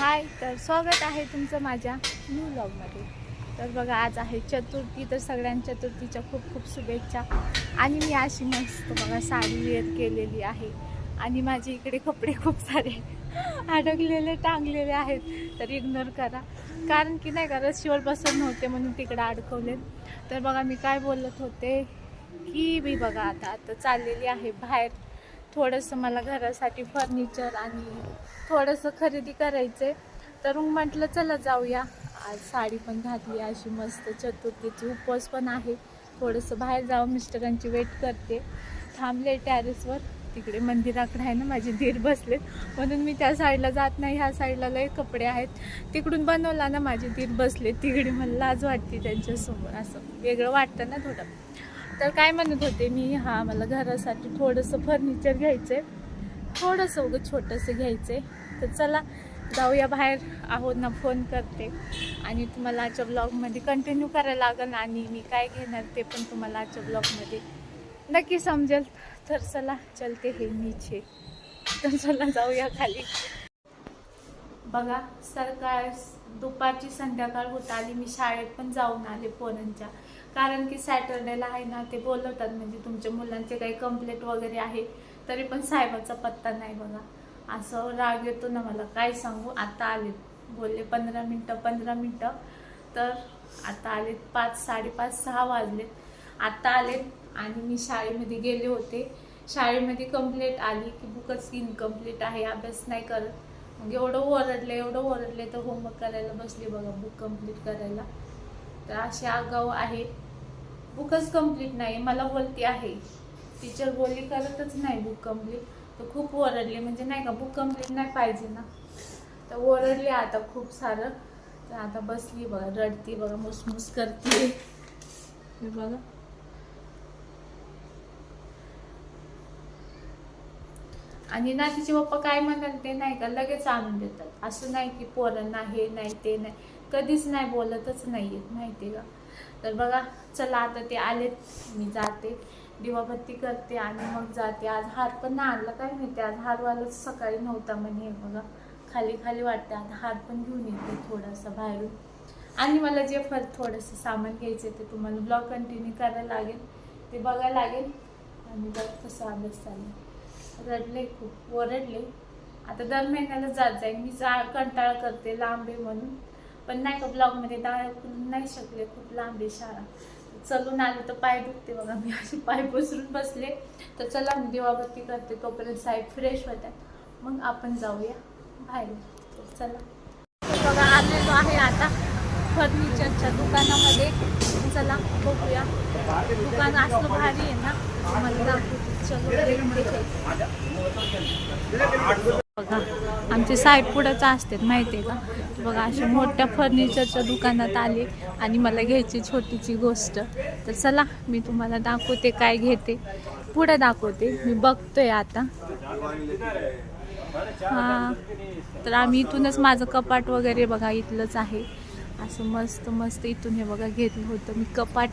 हाय तर स्वागत आहे तुमचं माझ्या न्यू ब्लॉगमध्ये तर बघा आज आहे चतुर्थी तर सगळ्यांच्या चतुर्थीच्या खूप खूप शुभेच्छा. आणि मी अशी मस्त बघा साडी वेअर केलेली आहे. आणि माझे इकडे कपडे खूप सारे अडकलेले टांगलेले आहेत. तर इग्नोर करा. कारण की नाही का रस्सीवर बसत नव्हते म्हणून तिकडे अडकवले. तर बघा मी काय बोलत होते की मी बघा आता आता चाललेली आहे बाहेर. थोडंसं मला घरासाठी फर्निचर आणि थोडंसं खरेदी करायचं आहे तर मग म्हटलं चला जाऊया. आज साडी पण घातली अशी मस्त चतुर्थीची उपवास पण आहे. थोडंसं बाहेर जाऊ मिस्टरांची वेट करते. थांबले टॅरेसवर तिकडे मंदिराकडे आहे ना माझे धीर बसले म्हणून मी त्या साईडला जात नाही. ह्या साईडला लय कपडे आहेत. तिकडून बनवला ना माझे धीर बसले तिकडे मला लाज वाटते त्यांच्यासमोर. असं वेगळं वाटतं ना थोडं. तर काय म्हणत होते मी हा मला घरासाठी थोडंसं फर्निचर घ्यायचं आहे थोडंसं उगं छोटंसं घ्यायचं आहे तर चला जाऊया बाहेर. आहोत ना फोन करते. आणि तुम्हाला आजच्या ब्लॉगमध्ये कंटिन्यू करायला लागेल आणि मी काय घेणार ते पण तुम्हाला आजच्या ब्लॉगमध्ये नक्की समजेल. तर चला चलते हे नीचे. तर चला जाऊया खाली. बघा सकाळ दुपारची संध्याकाळ होत आली. मी शाळेत पण जाऊन आले पोरांच्या. कारण की सॅटर्डेला आहे ना ते बोलवतात म्हणजे तुमच्या मुलांचे काही कंप्लेंट वगैरे आहे तरी पण साहेबाचा पत्ता नाही बघा. असं राग येतो ना मला काय सांगू? आता आले बोलले पंधरा मिनटं पंधरा मिनटं. तर आता आलेत पाच साडेपाच सहा वाजलेत. आता आलेत आणि मी शाळेमध्ये गेले होते. शाळेमध्ये कंप्लेंट आली की बुकच इनकम्प्लीट आहे अभ्यास नाही करत. मग एवढं ओरडले एवढं ओरडले तर होमवर्क करायला बसले बघा बुक कंप्लीट करायला. तर असे आगाऊ आहे. बुकच कंप्लीट नाही मला बोलती आहे. टीचर बोलली करतच नाही बुक कंप्लीट तर खूप ओरडले म्हणजे नाही का बुक कंप्लीट नाही पाहिजे ना. तर ओरडले आता खूप सारं. तर आता बसली बघा रडती बघा मुसमुस करते. बघा. आणि ना तिचे पप्पा काय म्हणाल ते नाही का लगेच आणून देतात. असं नाही की पोरांना हे नाही ते नाही. कधीच नाही बोलतच नाही आहेत माहिती का? तर बघा चला आता ते आलेत मी जाते दिवाबत्ती करते आणि मग जाते. आज हार पण नाही आणला काय माहिती? आज हारवालाच सकाळी नव्हता म्हणे बघा. खाली खाली वाटते आता हार पण घेऊन येते थोडासा बाहेरून. आणि मला जे फर थोडंसं सामान घ्यायचं ते तुम्हाला ब्लॉग कंटिन्यू करायला लागेल. ते बघायला लागेल. आणि बघ कसं अभ्यास चालेल रडले खूप ओरडले. आता दर महिन्याला जात जाईल मी जा कंटाळा करते लांबे म्हणून. पण नाही का ब्लॉगमध्ये दाखवून नाही शकले खूप लांब आहे शाळा. चलून आले तर पाय दुखते बघा मी असे पाय पसरून बसले. तर चला मी दिवाबत्ती करते तोपर्यंत साहेब फ्रेश होत्यात मग आपण जाऊया बाहेर. चला. बघा आलेलो आहे आता फर्निचरच्या दुकानामध्ये. चला बघूया. दुकान असलं भारी आहे ना. मला दाखवते. चलो बघा. आमचे साहेब पुढंच असतात माहिती आहे का? बघा अशा मोठ्या फर्निचरच्या दुकानात आले आणि मला घ्यायची छोटीची गोष्ट. तर चला मी तुम्हाला दाखवते काय घेते. पुढं दाखवते. मी बघतोय आता. हा. तर आम्ही इथूनच माझं कपाट वगैरे बघा इथलंच आहे. असं मस्त मस्त इथून हे बघा घेतलं होतं मी कपाट.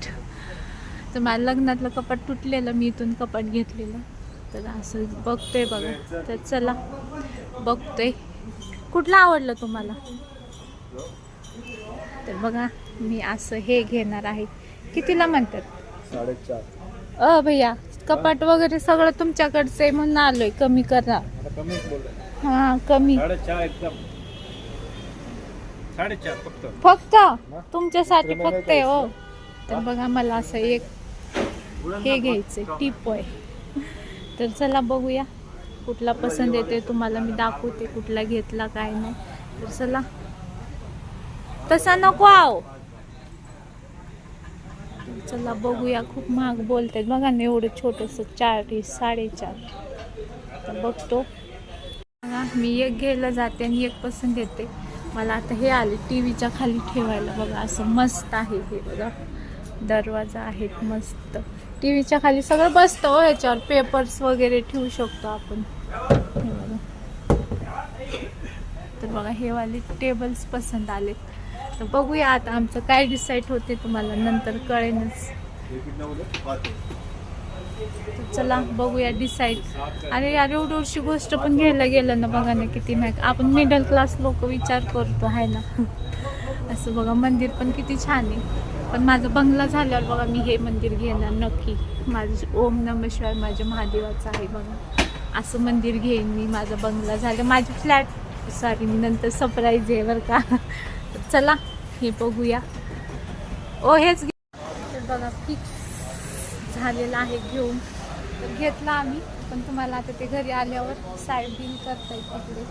तर माझ्या लग्नातलं कपाट तुटलेलं मी इथून कपाट घेतलेलं. तर असं बघतोय बघा. तर चला बघतोय. कुठलं आवडलं तुम्हाला? तर बघा मी असं हे घेणार आहे. कितीला म्हणतात? अ भैया कपाट वगैरे सगळं तुमच्याकडचं आहे म्हणून आलोय. कमी करा. हा कमी. फक्त. फक्त? तुमच्यासाठी फक्त आहे हो. तर बघा मला असं एक हे? घ्यायचंय टिपोय तर चला बघूया कुठला पसंत येते तुम्हाला मी दाखवते कुठला घेतला काय नाही. तर चला. तसा नको आहो. चला बघूया खूप महाग बोलतात बघा ना एवढं छोटंसं चार साडेचार. बघतो. मी एक घ्यायला जाते आणि एक पसंत येते. मला आता हे आले टी व्हीच्या खाली ठेवायला. बघा असं मस्त आहे हे बघा. दरवाजा आहे मस्त. टी व्हीच्या खाली सगळं बसतं हो ह्याच्यावर. पेपर्स वगैरे ठेवू शकतो आपण. हे बघा. तर बघा हे वाले टेबल्स पसंत आले तर बघूया आता आमचं काय डिसाईड होते तुम्हाला. नंतर कळेनच. चला बघूया डिसाईड अरे यार एवढी गोष्ट पण घ्यायला गेलं ना बघा ना किती मॅक आपण मिडल क्लास लोक विचार करतो आहे ना. असं बघा मंदिर पण किती छान आहे. पण माझं बंगला झाल्यावर बघा मी हे मंदिर घेणार नक्की. माझं ओम नम शिवाय माझ्या महादेवाचं आहे बघा. असं मंदिर घेईन मी माझा बंगला झालं. माझी फ्लॅट सॉरी नंतर सरप्राईज आहे बरं का. तर चला हे बघूया. ओ हेच घे. तर बघा फिक्स झालेलं आहे घेऊन. तर घेतला आम्ही पण तुम्हाला आता ते घरी आल्यावर साईड बिल करता येईल तिकडे.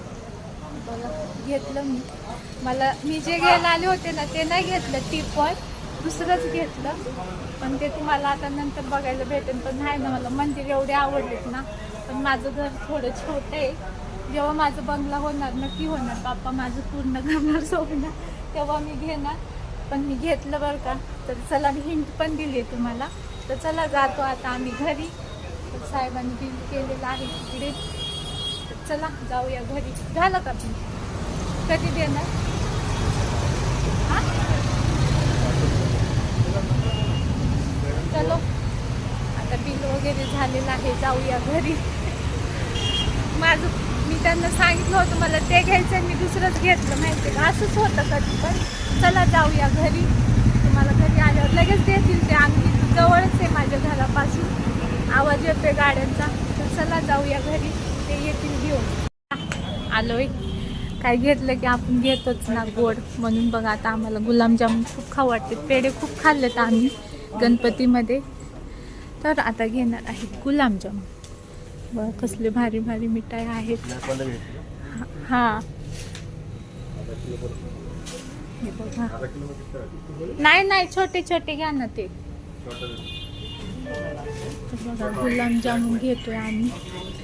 बघा घेतलं मी. मला मी जे घ्यायला आले होते ना ते नाही घेतलं टी पॉईंट दुसरंच घेतलं. पण ते तुम्हाला आता नंतर बघायला भेटेल. पण नाही ना मला मंदिर एवढे आवडलेत ना. पण माझं घर थोडं छोटं आहे. जेव्हा माझं बंगला होणार नक्की होणार? बाप्पा माझं पूर्ण करणार सोडणार तेव्हा मी घेणार. पण मी घेतलं बरं का. तर चला मी हिंट पण दिली आहे तुम्हाला. तर चला जातो आता आम्ही घरी. तर साहेबांनी बिल केलेलं आहे तिकडे. तर चला जाऊया घरी. झालं का? तुम्ही कधी देणार हा? चलो आता बिल वगैरे झालेलं आहे जाऊया घरी. माझं मी त्यांना सांगितलं होतं मला ते घ्यायचं मी दुसरंच घेतलं. माहिती का? असंच होतं कधी पण. चला जाऊया घरी. तुम्हाला घरी आल्यावर लगेच देतील ते. आम्ही जवळच आहे माझ्या घरापासून. आवाज येतोय गाड्यांचा. तर चला जाऊया घरी. ते येतील घेऊन. आलोय. काय घेतलं की आपण घेतोच ना गोड. म्हणून बघा आता आम्हाला गुलाबजामुन खूप खाऊ वाटते. पेढे खूप खाल्लेत आम्ही गणपतीमध्ये. तर आता घेणार आहे गुलाबजामुन बघा कसले भारी भारी मिठाई आहेत. हा. हे बघा. नाही नाही छोटे छोटे घ्या ना ते. बघा गुलाबजामुन घेतोय आम्ही.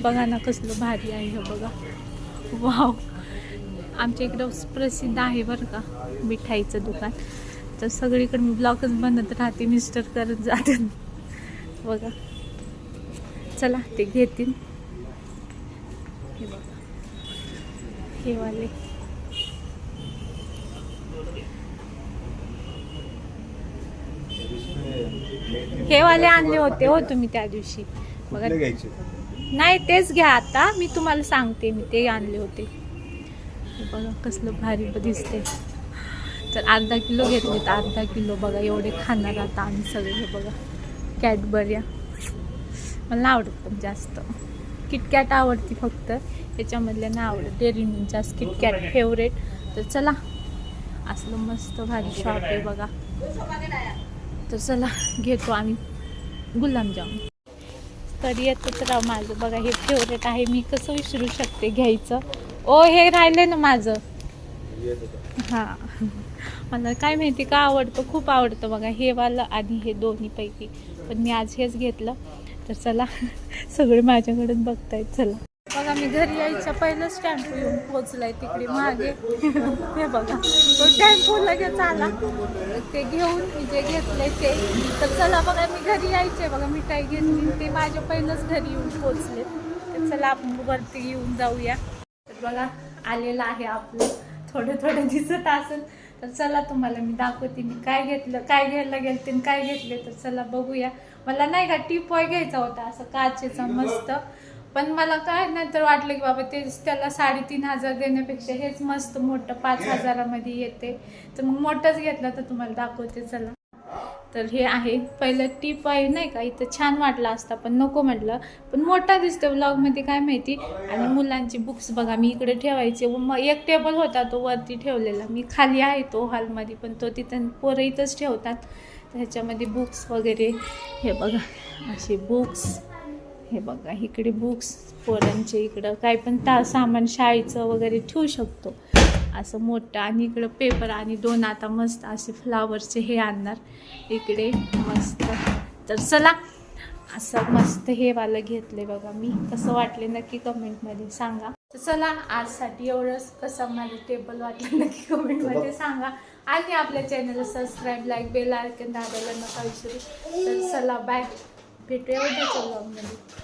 बघा ना कसलं भारी आहे हे बघा. वाव. आमच्या इकडं प्रसिद्ध आहे बरं का मिठाईचं दुकान. तर सगळीकडे मी ब्लॉगच बनत राहते मिस्टर करत जातात. बघा. चला ते घेतील. हे बघा. हे वाले. हे वाले आणले होते हो तुम्ही त्या दिवशी. बघा. नाही तेच घ्या आता. मी तुम्हाला सांगते मी ते आणले होते. बघा कसलं भारी दिसते तर अर्धा किलो घेतले तर अर्धा किलो बघा एवढे खाणार आता आम्ही सगळे हे बघा. कॅडबर्या मला आवडत पण जास्त. किटकॅट आवडती फक्त. याच्यामधल्या नाही आवडत. डेअरी मिल्क किटकॅट फेवरेट तर चला. असलं मस्त भारी शॉप आहे बघा. तर चला घेतो आम्ही. गुलाबजामुन तर येतच राव माझं बघा हे फेवरेट आहे. मी कसं विसरू शकते घ्यायचं. ओ हे राहिले ना माझं. हां. मला काय माहिती का आवडतं? खूप आवडतं बघा. हे वालं आणि हे दोन्हीपैकी. पण मी आज हेच घेतलं. तर चला सगळे माझ्याकडून बघतायत चला. बघा मी घरी यायच्या पहिलंच टेम्पो येऊन पोचलाय तिकडे मागे. हे बघा तो टेम्पो लगेच आला. ते घेऊन मी जे घेतलंय ते. तर चला बघा मी घरी यायचे बघा मिठाई घेतली ते माझ्या पहिलंच घरी येऊन पोचले. तर चला आपण वरती येऊन जाऊया. तर बघा आलेलं आहे आपलं. थोडं थोडं दिसत असेल. तर चला तुम्हाला मी दाखवते मी काय घेतलं काय घ्यायला गेलते आणि काय घेतले तर चला बघूया. मला नाही का टी पॉय घ्यायचा होता असं काचेचा मस्त. पण मला काय नाही तर वाटलं की बाबा ते त्याला साडेतीन हजार देण्यापेक्षा हेच मस्त मोठं पाच हजारामध्ये येते. तर मग मोठंच घेतलं तर तुम्हाला दाखवते चला. तर हे आहे. पहिलं टीप आहे नाही का? इथं छान वाटलं असता पण नको म्हटलं. पण मोठा दिसतो ब्लॉगमध्ये काय माहिती? आणि मुलांची बुक्स बघा मी इकडे ठेवायचे. व मग एक टेबल होता तो वरती ठेवलेला. मी खाली आहे तो हॉलमध्ये पण तो तिथं पोरं इथंच ठेवतात. तर ह्याच्यामध्ये बुक्स वगैरे हे बघा असे बुक्स हे बघा इकडे बुक्स पोरांचे इकडं काय पण ता सामान शाळेचं वगैरे ठेवू शकतो. असं मोठं आणि इकडं पेपर आणि दोन आता मस्त असे फ्लावरचे हे आणणार. इकडे मस्त. तर चला असं मस्त हे वालं घेतले बघा मी. कसं वाटले नक्की कमेंटमध्ये सांगा. तर चला आजसाठी एवढंच. कसं माझं टेबल वाटलं नक्की कमेंटमध्ये सांगा. आणि आपल्या चॅनलला सबस्क्राईब लाईक बेल आयकन दाबायला नका विसरू. तर चला बाय भेटूया उद्याच्या vlog मध्ये.